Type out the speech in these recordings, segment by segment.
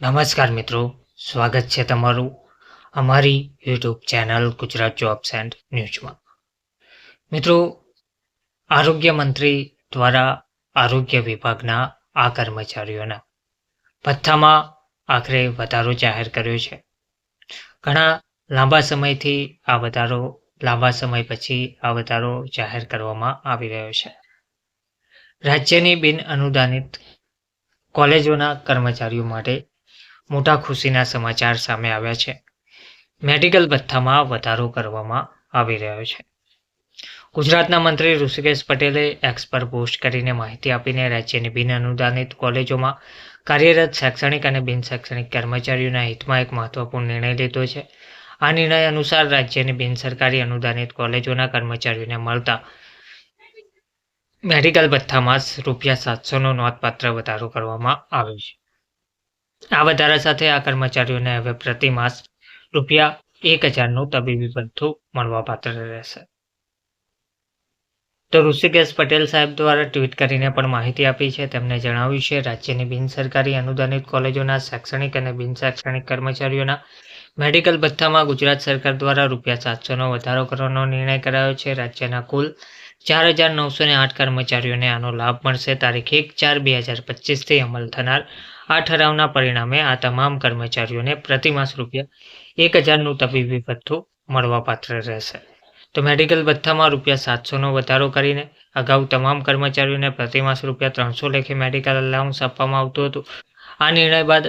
નમસ્કાર મિત્રો, સ્વાગત છે તમારું અમારી YouTube channel Gujarat jobs and ન્યૂઝમાં મિત્રો, આરોગ્ય મંત્રી દ્વારા આરોગ્ય વિભાગના આ કર્મચારીઓના ભથ્થામાં આખરે વધારો જાહેર કર્યો છે. ઘણા લાંબા સમયથી આ વધારો, લાંબા સમય પછી આ વધારો જાહેર કરવામાં આવી રહ્યો છે. રાજ્યની બિન અનુદાનિત કોલેજોના કર્મચારીઓ માટે મોટા ખુશીના સમાચાર સામે આવ્યા છે. મેડિકલ ભથ્થામાં વધારો કરવામાં આવી રહ્યો છે. ગુજરાતના મંત્રી ઋષિકેશ પટેલે એક્સ પર પોસ્ટ કરીને માહિતી આપીને રાજ્યની બિન અનુદાનિત કોલેજોમાં કાર્યરત શૈક્ષણિક અને બિન શૈક્ષણિક કર્મચારીઓના હિતમાં એક મહત્વપૂર્ણ નિર્ણય લીધો છે. આ નિર્ણય અનુસાર રાજ્યની બિન સરકારી અનુદાનિત કોલેજોના કર્મચારીઓને મળતા મેડિકલ ભથ્થામાં રૂપિયા સાતસોનો નોંધપાત્ર વધારો કરવામાં આવ્યો છે. આ વધારા સાથે આ કર્મચારીઓને હવે પ્રતિ માસ રૂપિયા એક હજારનું તબીબી ભથ્થું મળવાપાત્ર રહેશે. તો ઋષિકેશ પટેલ સાહેબ દ્વારા ટ્વીટ કરીને પણ માહિતી આપી છે. તેમણે જણાવ્યું છે, રાજ્યની બિનસરકારી અનુદાનિત કોલેજોના શૈક્ષણિક અને બિન શૈક્ષણિક કર્મચારીઓના મેડિકલ ભથ્થામાં ગુજરાત સરકાર દ્વારા રૂપિયા સાતસોનો વધારો કરવાનો નિર્ણય કરાયો છે. રાજ્યના કુલ ચાર હજાર નવસો ને આઠ કર્મચારીઓને આનો લાભ મળશે. તારીખ એક ચાર બે હજાર પચીસથી અમલ થનાર આ ઠરાવના પરિણામે આ તમામ કર્મચારીઓને પ્રતિમાસ રૂપિયા એક હજારનું તબીબી ભથ્થું મળવાપાત્ર રહેશે. તો મેડિકલ ભથ્થામાં રૂપિયા સાતસોનો વધારો કરીને અગાઉ તમામ કર્મચારીઓને પ્રતિમાસ રૂપિયા ત્રણસો લેખે મેડિકલ અલાઉન્સ આપવામાં આવતું હતું. આ નિર્ણય બાદ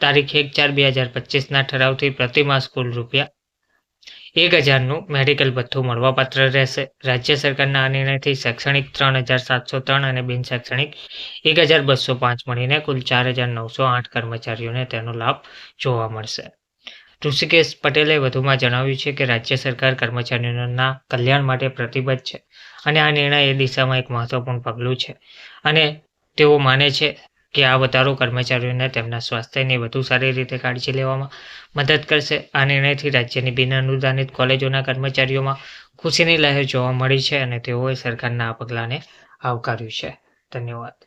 તારીખ એક ચાર બે હજાર પચીસના ઠરાવથી પ્રતિમાસ કુલ રૂપિયા એક હજારનું મેડિકલ ભથ્થું મળવાપાત્ર રહેશે. રાજ્ય સરકારના આ નિર્ણયથી શૈક્ષણિક ત્રણ હજાર સાતસો ત્રણ અને બિનશૈક્ષણિક એક હજાર બસો પાંચ મળીને કુલ ચાર હજાર નવસો આઠ કર્મચારીઓને તેનો લાભ જોવા મળશે. ઋષિકેશ પટેલે વધુમાં જણાવ્યું છે કે રાજ્ય સરકાર કર્મચારીઓના કલ્યાણ માટે પ્રતિબદ્ધ છે અને આ નિર્ણય એ દિશામાં એક મહત્વપૂર્ણ પગલું છે અને તેઓ માને છે કે આ વધારો કર્મચારીઓને તેમના સ્વાસ્થ્યની વધુ સારી રીતે કાળજી લેવામાં મદદ કરશે. આ નિર્ણયથી રાજ્યની બિન અનુદાનિત કોલેજોના કર્મચારીઓમાં ખુશીની લહેર જોવા મળી છે અને તેઓએ સરકારના આ પગલાંને આવકાર્યું છે. ધન્યવાદ.